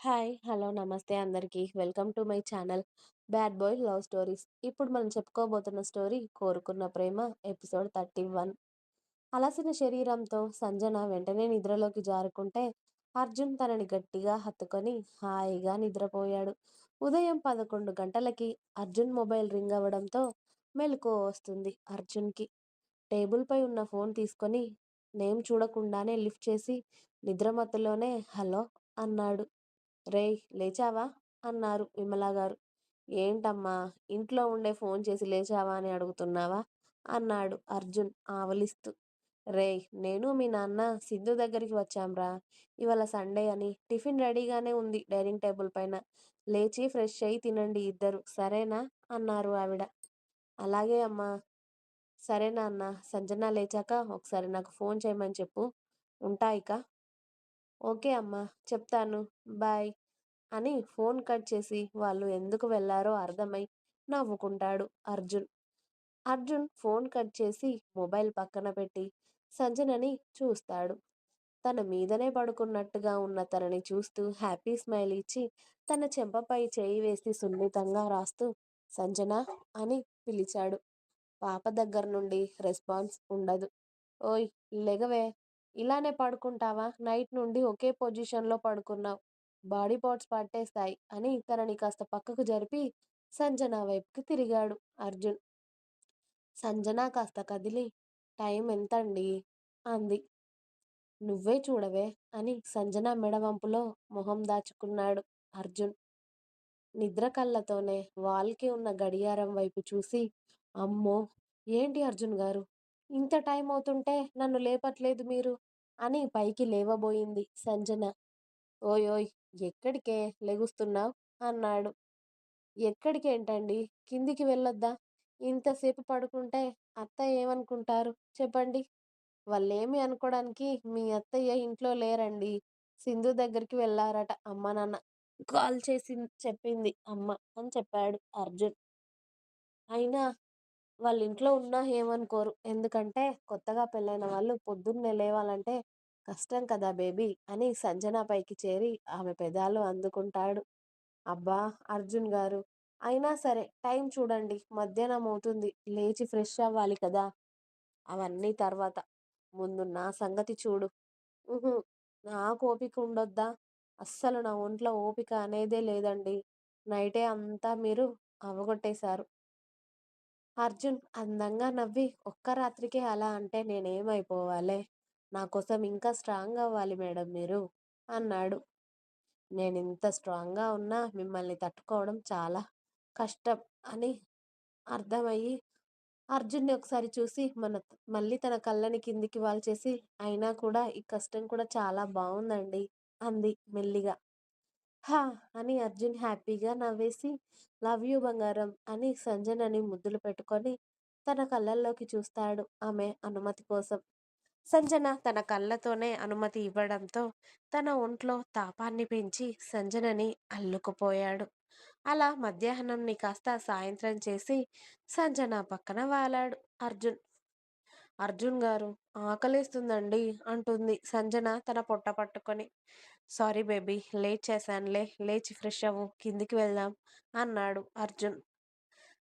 Hi! Hello! నమస్తే అందరికీ. Welcome to my channel 'bad boy love stories'. ఇప్పుడు మనం చెప్పుకోబోతున్న స్టోరీ 'కోరుకున్న ప్రేమ' ఎపిసోడ్ 31. అలసిన శరీరంతో సంజన వెంటనే నిద్రలోకి జారుకుంటే అర్జున్ తనని గట్టిగా హత్తుకొని హాయిగా నిద్రపోయాడు. ఉదయం పదకొండు గంటలకి అర్జున్ మొబైల్ రింగ్ అవ్వడంతో మెలకువ వస్తుంది అర్జున్కి. టేబుల్ పై ఉన్న ఫోన్ తీసుకొని నేమ్ చూడకుండానే లిఫ్ట్ చేసి నిద్రమత్తులోనే హలో అన్నాడు. రేయ్ లేచావా? అన్నారు విమలగారు. ఏంటమ్మా ఇంట్లో ఉండే ఫోన్ చేసి లేచావా అని అడుగుతున్నావా? అన్నాడు అర్జున్ ఆవలిస్తూ. రేయ్ నేను మీ నాన్న సింధు దగ్గరికి వచ్చాంరా. ఇవాళ సండే అని టిఫిన్ రెడీగానే ఉంది డైనింగ్ టేబుల్ పైన. లేచి ఫ్రెష్ అయి తినండి ఇద్దరు సరేనా? అన్నారు ఆవిడ. అలాగే అమ్మా. సరే నాన్నా సంజన లేచాక ఒకసారి నాకు ఫోన్ చేయమని చెప్పు. ఉంటాయిక ఇక. ఓకే అమ్మా చెప్తాను. బాయ్ అని ఫోన్ కట్ చేసి వాళ్ళు ఎందుకు వెళ్ళారో అర్థమై నవ్వుకుంటాడు అర్జున్. అర్జున్ ఫోన్ కట్ చేసి మొబైల్ పక్కన పెట్టి సంజనని చూస్తాడు. తన మీదనే పడుకున్నట్టుగా ఉన్న తనని చూస్తూ హ్యాపీ స్మైల్ ఇచ్చి తన చెంపపై చేయి వేసి సున్నితంగా రాస్తూ సంజనా అని పిలిచాడు. పాప దగ్గర నుండి రెస్పాన్స్ ఉండదు. ఓయ్ లెగవే. ఇలానే పడుకుంటావా నైట్ నుండి ఒకే పొజిషన్లో పడుకున్నావు బాడీ పార్ట్స్ పట్టేస్తాయి అని తనని కాస్త పక్కకు జరిపి సంజన వైపుకి తిరిగాడు అర్జున్. సంజన కాస్త కదిలి టైం ఎంతండి అంది. నువ్వే చూడవే అని సంజన మెడవంపులో మొహం దాచుకున్నాడు అర్జున్. నిద్ర కళ్ళతోనే వాల్కి ఉన్న గడియారం వైపు చూసి అమ్మో ఏంటి అర్జున్ గారు ఇంత టైం అవుతుంటే నన్ను లేపట్లేదు మీరు? అని పైకి లేవబోయింది సంజన. ఓయోయ్ ఎక్కడికే లెగుస్తున్నావు అన్నాడు. ఎక్కడికేంటండి కిందికి వెళ్ళొద్దా? ఇంతసేపు పడుకుంటే అత్త ఏమనుకుంటారు చెప్పండి? వాళ్ళేమి అనుకోవడానికి మీ అత్తయ్య ఇంట్లో లేరండి సింధు దగ్గరికి వెళ్ళారట అమ్మ నాన్న కాల్ చేసి చెప్పింది అమ్మ అని చెప్పాడు అర్జున్. అయినా వాళ్ళ ఇంట్లో ఉన్నా ఏమనుకోరు. ఎందుకంటే కొత్తగా పెళ్ళైన వాళ్ళు పొద్దున్నే లేవాలంటే కష్టం కదా బేబీ అని సంజన పైకి చేరి ఆమె పెదాలు అందుకుంటాడు. అబ్బా అర్జున్ గారు అయినా సరే టైం చూడండి మధ్యాహ్నం అవుతుంది లేచి ఫ్రెష్ అవ్వాలి కదా? అవన్నీ తర్వాత. ముందు నా సంగతి చూడు. నాకు ఓపిక ఉండొద్దా? అస్సలు నా ఒంట్లో ఓపిక అనేదే లేదండి నైటే అంతా మీరు అవగొట్టేశారు. అర్జున్ అందంగా నవ్వి ఒక్క రాత్రికే అలా అంటే నేనేమైపోవాలే? నాకోసం ఇంకా స్ట్రాంగ్ అవ్వాలి మేడం మీరు అన్నాడు. నేను ఇంత స్ట్రాంగ్గా ఉన్నా మిమ్మల్ని తట్టుకోవడం చాలా కష్టం అని అర్థమయ్యి అర్జున్ని ఒకసారి చూసి మన మళ్ళీ తన కళ్ళని కిందికి వాల్చేసి అయినా కూడా ఈ కష్టం కూడా చాలా బాగుందండి అంది మెల్లిగా. హా అని అర్జున్ హ్యాపీగా నవ్వేసి లవ్ యూ బంగారం అని సంజనని ముద్దులు పెట్టుకొని తన కళ్ళల్లోకి చూస్తాడు ఆమె అనుమతి కోసం. సంజన తన కళ్ళతోనే అనుమతి ఇవ్వడంతో తన ఒంట్లో తాపాన్ని పెంచి సంజనని అల్లుకుపోయాడు. అలా మధ్యాహ్నంని కాస్త సాయంత్రం చేసి సంజన పక్కన వాలాడు అర్జున్. అర్జున్ గారు ఆకలిస్తుందండి అంటుంది సంజన తన పొట్ట పట్టుకొని. సారీ బేబీ లేట్ చేశానులే లేచి ఫ్రెష్ అవ్వు కిందికి వెళ్దాం అన్నాడు అర్జున్.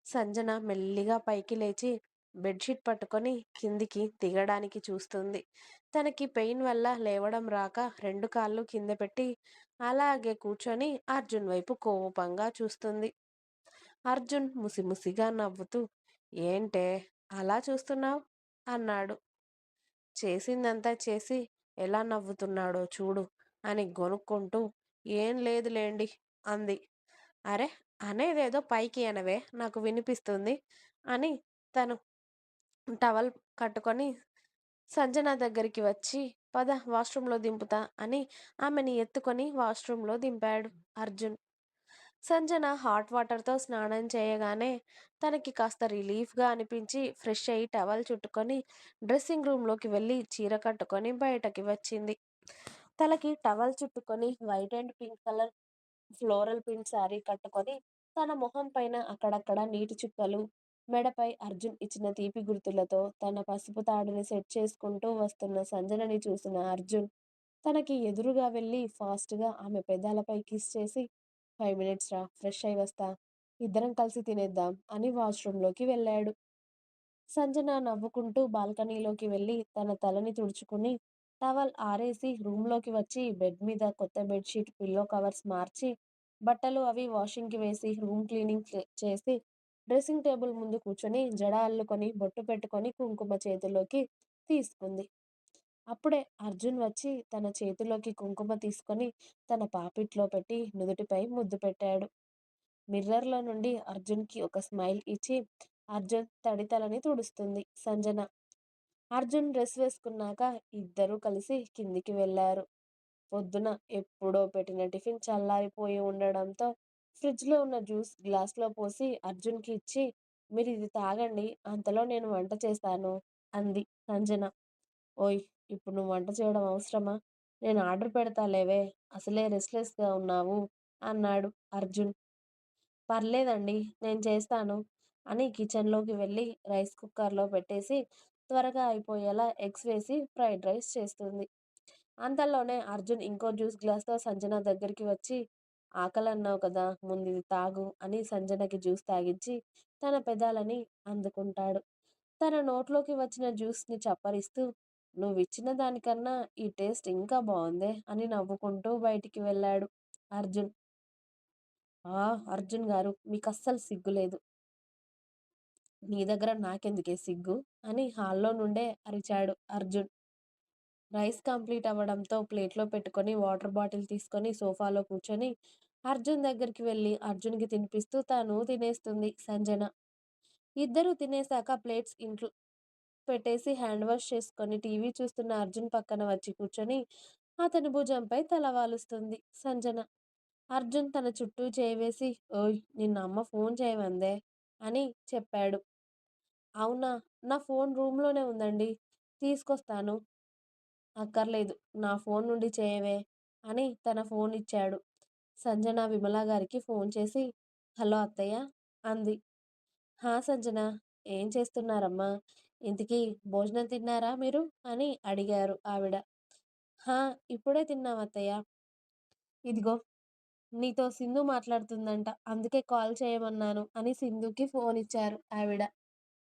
సంజన మెల్లిగా పైకి లేచి బెడ్షీట్ పట్టుకొని కిందికి దిగడానికి చూస్తుంది. తనకి పెయిన్ వల్ల లేవడం రాక రెండు కాళ్ళు కింద పెట్టి అలాగే కూర్చొని అర్జున్ వైపు కోపంగా చూస్తుంది. అర్జున్ ముసిముసిగా నవ్వుతూ ఏంటే అలా చూస్తున్నావు అన్నాడు. చేసిందంతా చేసి ఎలా నవ్వుతున్నాడో చూడు అని గొనుక్కుంటూ ఏం లేదులేండి అంది. అరే అనేదేదో పైకి అనవే నాకు వినిపిస్తుంది అని తను టవల్ కట్టుకొని సంజన దగ్గరికి వచ్చి పద వాష్రూమ్లో దింపుతా అని ఆమెని ఎత్తుకొని వాష్రూమ్లో దింపాడు అర్జున్. సంజన హాట్ వాటర్తో స్నానం చేయగానే తనకి కాస్త రిలీఫ్గా అనిపించి ఫ్రెష్ అయ్యి టవల్ చుట్టుకొని డ్రెస్సింగ్ రూమ్లోకి వెళ్ళి చీర కట్టుకొని బయటకి వచ్చింది. తలకి టవల్ చుట్టుకొని white and pink colour floral pink sari కట్టుకొని తన మొహం పైన అక్కడక్కడ నీటి చుక్కలు, మెడపై అర్జున్ ఇచ్చిన తీపి గుర్తులతో తన పసుపు తాడుని సెట్ చేసుకుంటూ వస్తున్న సంజనని చూసిన అర్జున్ తనకి ఎదురుగా వెళ్ళి ఫాస్ట్‌గా ఆమె పెదాలపై కిస్ చేసి, ఫైవ్ మినిట్స్ రా! ఫ్రెష్ అయి వస్తా. ఇద్దరం కలిసి తినేద్దాం" అని వాష్‌రూమ్‌లోకి వెళ్ళాడు. సంజన నవ్వుకుంటూ బాల్కనీలోకి వెళ్ళి తన తలని తుడుచుకుని, టవల్ ఆరేసి రూమ్‌లోకి వచ్చి బెడ్ మీద కొత్త బెడ్‌షీట్, పిల్లో కవర్స్ మార్చి, బట్టలు అవి వాషింగ్‌కి వేసి, రూమ్ క్లీనింగ్ చేసి, డ్రెస్సింగ్ టేబుల్ ముందు కూర్చొని జడ అల్లుకొని, బొట్టు పెట్టుకొని, కుంకుమ చేతిలోకి తీసుకుంది. అప్పుడే అర్జున్ వచ్చి తన చేతిలోకి కుంకుమ తీసుకొని తన పాపిట్లో పెట్టి నుదుటిపై ముద్దు పెట్టాడు. మిర్రర్‌లో నుండి అర్జున్‌కి ఒక స్మైల్ ఇచ్చి అర్జున్ తడి తలని తుడుస్తుంది సంజన. అర్జున్ డ్రెస్ వేసుకున్నాక ఇద్దరూ కలిసి కిందికి వెళ్ళారు. పొద్దున ఎప్పుడో పెట్టిన టిఫిన్ చల్లారిపోయి ఉండడంతో ఫ్రిడ్జ్‌లో ఉన్న జ్యూస్ గ్లాస్‌లో పోసి అర్జున్‌కి ఇచ్చి, "మీరిది తాగండి. అంతలో నేను వంట చేస్తాను" అంది సంజన. ఓయ్! ఇప్పుడు నువ్వు వంట చేయడం అవసరమా? నేను ఆర్డర్ పెడతా లేవే. అసలే రెస్ట్‌లెస్‌గా ఉన్నావు అన్నాడు అర్జున్. పర్లేదండి. నేను చేస్తాను అని కిచెన్‌లోకి వెళ్ళి రైస్ కుక్కర్‌లో పెట్టేసి త్వరగా అయిపోయేలా ఎగ్స్ వేసి ఫ్రైడ్ రైస్ చేస్తుంది. అంతలోనే అర్జున్ ఇంకో జ్యూస్ గ్లాస్‌తో సంజన దగ్గరికి వచ్చి, ఆకలి అన్నావు కదా! ముందిది తాగు" అని సంజనకి జ్యూస్ తాగించి తన పెదాలని అందుకుంటాడు. తన నోట్లోకి వచ్చిన జ్యూస్‌ని చప్పరిస్తూ, "నువ్విచ్చిన దానికన్నా ఈ టేస్ట్ ఇంకా బాగుందే అని నవ్వుకుంటూ బయటికి వెళ్ళాడు అర్జున్. ఆ! అర్జున్ గారు మీకు అస్సలు సిగ్గులేదు. నీ దగ్గర నాకెందుకే సిగ్గు అని హాల్‌లో నుండే అరిచాడు అర్జున్. రైస్ కంప్లీట్ అవ్వడంతో ప్లేట్‌లో పెట్టుకొని వాటర్ బాటిల్ తీసుకొని సోఫాలో కూర్చొని అర్జున్ దగ్గరికి వెళ్ళి అర్జున్‌కి తినిపిస్తూ తాను తినేస్తుంది సంజన. ఇద్దరూ తినేసాక ప్లేట్స్ ఇంట్లో పెట్టేసి హ్యాండ్ వాష్ చేసుకొని టీవీ చూస్తున్న అర్జున్ పక్కన వచ్చి కూర్చొని అతని భుజంపై తల వాలుస్తుంది సంజన. అర్జున్ తన చుట్టూ చేయవేసి "ఓయ్! నిన్న అమ్మ ఫోన్ చేయమందే" అని చెప్పాడు. అవునా! నా ఫోన్ రూమ్‌లోనే ఉందండి. తీసుకొస్తాను. అక్కర్లేదు. నా ఫోన్ నుండి చేయవే అని తన ఫోన్ ఇచ్చాడు. సంజన విమల గారికి ఫోన్ చేసి, "హలో అత్తయ్య" అంది. "హా సంజన ఏం చేస్తున్నారమ్మా? ఇంతకీ భోజనం తిన్నారా మీరు" అని అడిగారు ఆవిడ. "హా! ఇప్పుడే తిన్నాం అత్తయ్య. ఇదిగో నీతో సింధు మాట్లాడుతుందంట. అందుకే కాల్ చేయమన్నాను" అని సింధుకి ఫోన్ ఇచ్చారు ఆవిడ.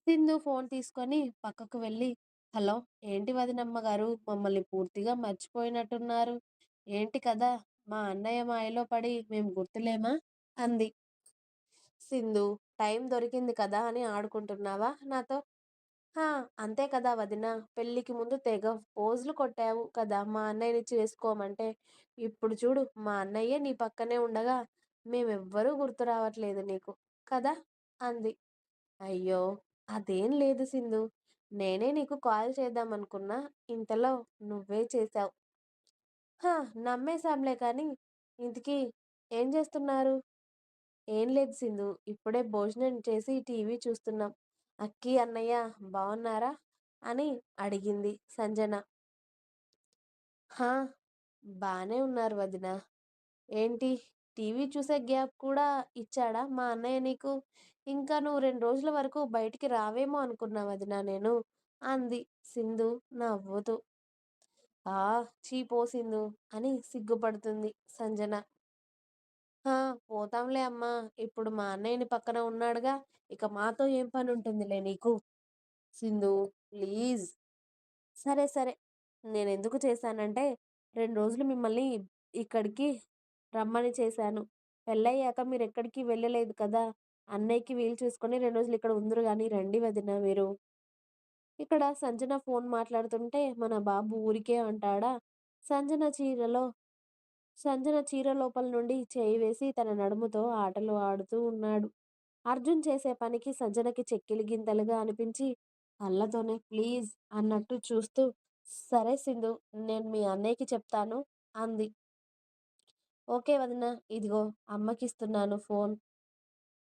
సింధు ఫోన్ తీసుకొని పక్కకు వెళ్ళి, "హలో! ఏంటి వదినమ్మ గారు మమ్మల్ని పూర్తిగా మర్చిపోయినట్టున్నారు. ఏంటి కథ? మా అన్నయ్య మాయలో పడి మేం గుర్తులేమా?" అంది. సింధు టైం దొరికింది కదా అని ఆడుకుంటున్నావా నాతో? హా! అంతే కదా వదినా! పెళ్ళికి ముందు తెగ పోజులు కొట్టావు కదా మా అన్నయ్యని చేసుకోమంటే. ఇప్పుడు చూడు మా అన్నయ్యే నీ పక్కనే ఉండగా మేమెవ్వరూ గుర్తు రావట్లేదు నీకు. కదా! అంది. అయ్యో! అదేం లేదు సింధూ. నేనే నీకు కాల్ చేద్దామనుకున్నా. ఇంతలో నువ్వే చేశావు హా! నమ్మేశాంలే కానీ ఇంతకీ ఏం చేస్తున్నారు? ఏం లేదు సింధు ఇప్పుడే భోజనం చేసి టీవీ చూస్తున్నాం. అక్కి అన్నయ్య బాగున్నారా అని అడిగింది సంజన. హా! బాగానే ఉన్నారు వదినా. ఏంటి టీవీ చూసే గ్యాప్ కూడా ఇచ్చాడా మా అన్నయ్య నీకు? ఇంకా నువ్వు రెండు రోజుల వరకు బయటికి రావేమో అనుకున్నా వదినా నేను అంది సింధు నవ్వుతూ. ఆ! చీపో సింధు అని సిగ్గుపడుతుంది సంజన. పోతాంలే అమ్మా. ఇప్పుడు మా అన్నయ్యని పక్కన ఉన్నాడుగా. ఇక మాతో ఏం పని ఉంటుందిలే నీకు. సింధు ప్లీజ్. సరే సరే. నేను ఎందుకు చేశానంటే రెండు రోజులు మిమ్మల్ని ఇక్కడికి రమ్మని చేశాను. పెళ్ళయ్యాక మీరు ఎక్కడికి వెళ్ళలేదు కదా! అన్నయ్యకి వీలు చూసుకొని రెండు రోజులు ఇక్కడ ఉందరు కానీ రండి వదిన మీరు. ఇక్కడ సంజన ఫోన్ మాట్లాడుతుంటే మన బాబు ఊరికే అంటాడా? సంజన చీరలో సంజన చీర లోపల నుండి చేయి వేసి తన నడుముతో ఆటలు ఆడుతూ ఉన్నాడు. అర్జున్ చేసే పనికి సంజనకి చెక్కిలి గింతలుగా అనిపించి కళ్ళతోనే ప్లీజ్ అన్నట్టు చూస్తూ సరే సింధు నేను మీ అన్నయ్యకి చెప్తాను అంది. ఓకే వదిన ఇదిగో అమ్మకిస్తున్నాను ఫోన్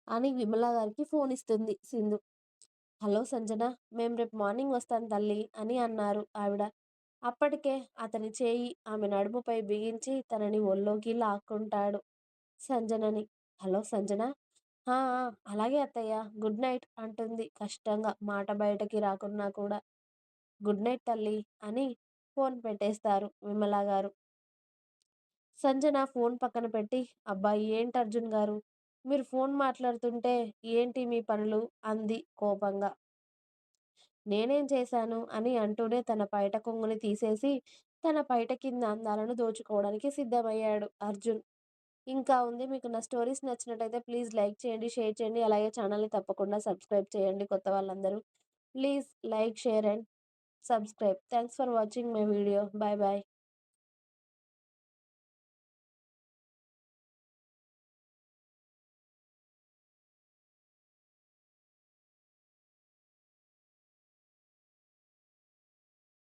అని విమల గారికి ఫోన్ ఇస్తుంది సింధు. హలో సంజన మేము రేపు మార్నింగ్ వస్తాం తల్లి అని అన్నారు ఆవిడ. అప్పటికే అతని చేయి ఆమె నడుముపై బిగించి తనని ఒళ్ళోకి లాక్కుంటాడు సంజనని. హలో సంజన అలాగే అత్తయ్య గుడ్ నైట్ అంటుంది కష్టంగా మాట బయటకి రాకున్నా కూడా. గుడ్ నైట్ తల్లి అని ఫోన్ పెట్టేస్తారు విమల గారు సంజన ఫోన్ పక్కన పెట్టి అబ్బాయి ఏంటి అర్జున్ గారు మీరు ఫోన్ మాట్లాడుతుంటే ఏంటి మీ పనులు? అంది కోపంగా. నేనేం చేశాను? అని అంటూనే తన పైట కొంగుని తీసేసి తన పైట కింద అందాలను దోచుకోవడానికి సిద్ధమయ్యాడు అర్జున్. ఇంకా ఉంది మీకు నా స్టోరీస్ నచ్చినట్టయితే ప్లీజ్ లైక్ చేయండి షేర్ చేయండి అలాగే ఛానల్ని తప్పకుండా సబ్స్క్రైబ్ చేయండి కొత్త వాళ్ళందరూ. Please like share and subscribe. Thanks for watching my video. Bye bye.